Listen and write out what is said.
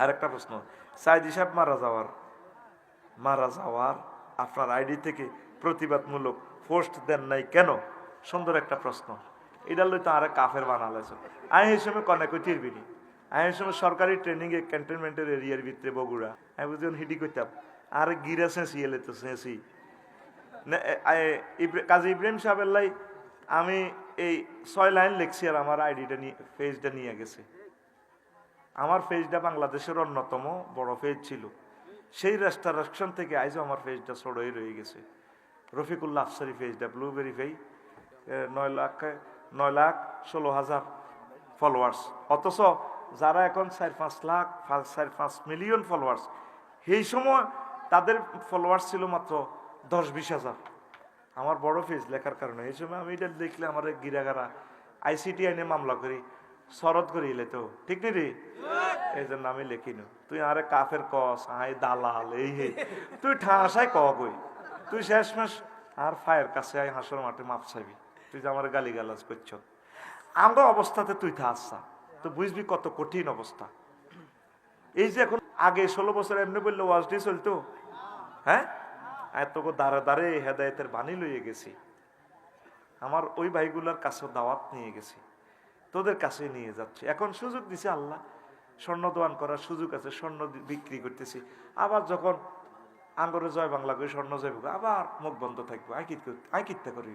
আর একটা প্রশ্ন। সাইদি সাহেব মারা যাওয়ার মারা যাওয়ার আপনার আইডি থেকে প্রতিবাদমূলক পোস্ট দেন নাই কেন? সুন্দর একটা প্রশ্ন। এটা লই তো আরে কাফের বানালেছে আমি এই সময় কনে কই তীরবিনি আমি এই সময় সরকারি ট্রেনিং এ ক্যান্টনমেন্টের এরিয়ার ভিতরে বগুড়া। আমি বুঝলাম হিডি করতাম আর গিরা সেঁসি, এলে তো সেঁসি। কাজী ইব্রাহিম সাহেবের লাই আমি এই ছয় লাইন লিখছি আর আমার আইডিটা নিয়ে পেজটা নিয়ে গেছে। আমার পেজটা বাংলাদেশের অন্যতম বড় পেজ ছিল। সেই রেস্টারেকশন থেকে আইজও আমার পেজটা সরই রয়ে গেছে। রফিকুল্লাহ আফসারি পেজটা ব্লুবেরি পেজ নয় লাখ নয় লাখ ষোলো হাজার ফলোয়ার্স অথচ যারা এখন চার পাঁচ লাখ চার পাঁচ মিলিয়ন ফলোয়ার্স সেই সময় তাদের ফলোয়ার্স ছিল মাত্র দশ, বিশ হাজার। আমার বড় ফেজ লেখার কারণে। এই সময় আমি এটা দেখলে আমার গিরাগারা আইসিটি আইনে মামলা করি শরৎ করি এলে তো। ঠিক নি রে? এই জন্য আমি লিখি না তুই আরে কাফের কস আই দালাল, এই হে। তুই ঠাসাই ক কই? তুই শেষমেশ আর ফায়ের কাছে আই হাসর মাঠে মাপ চাইবি। তুই যে আমার গালি গালাজ করছ। আমরা অবস্থাতে তুই থাসা তো বুঝবি কত কঠিন অবস্থা। এই যে এখন আগে ষোলো বছর এমনি বললে ওয়াজ ডে চলতো। হ্যাঁ? এত দাঁড়ে দাঁড়ে হেদায়তের বাণী লইয়ে গেছি। আমার ওই ভাইগুলার কাছে দাওয়াত নিয়ে গেছি। তোদের কাছে নিয়ে যাচ্ছে। এখন সুযোগ দিছে আল্লাহ। স্বর্ণ দোয়ান করার সুযোগ আছে, স্বর্ণ বিক্রি করতেছি। আবার যখন আঙ্গরে জয় বাংলা করে স্বর্ণ জয় আবার মুখ বন্ধ থাকব আইকিত আইকিত্যা আই করি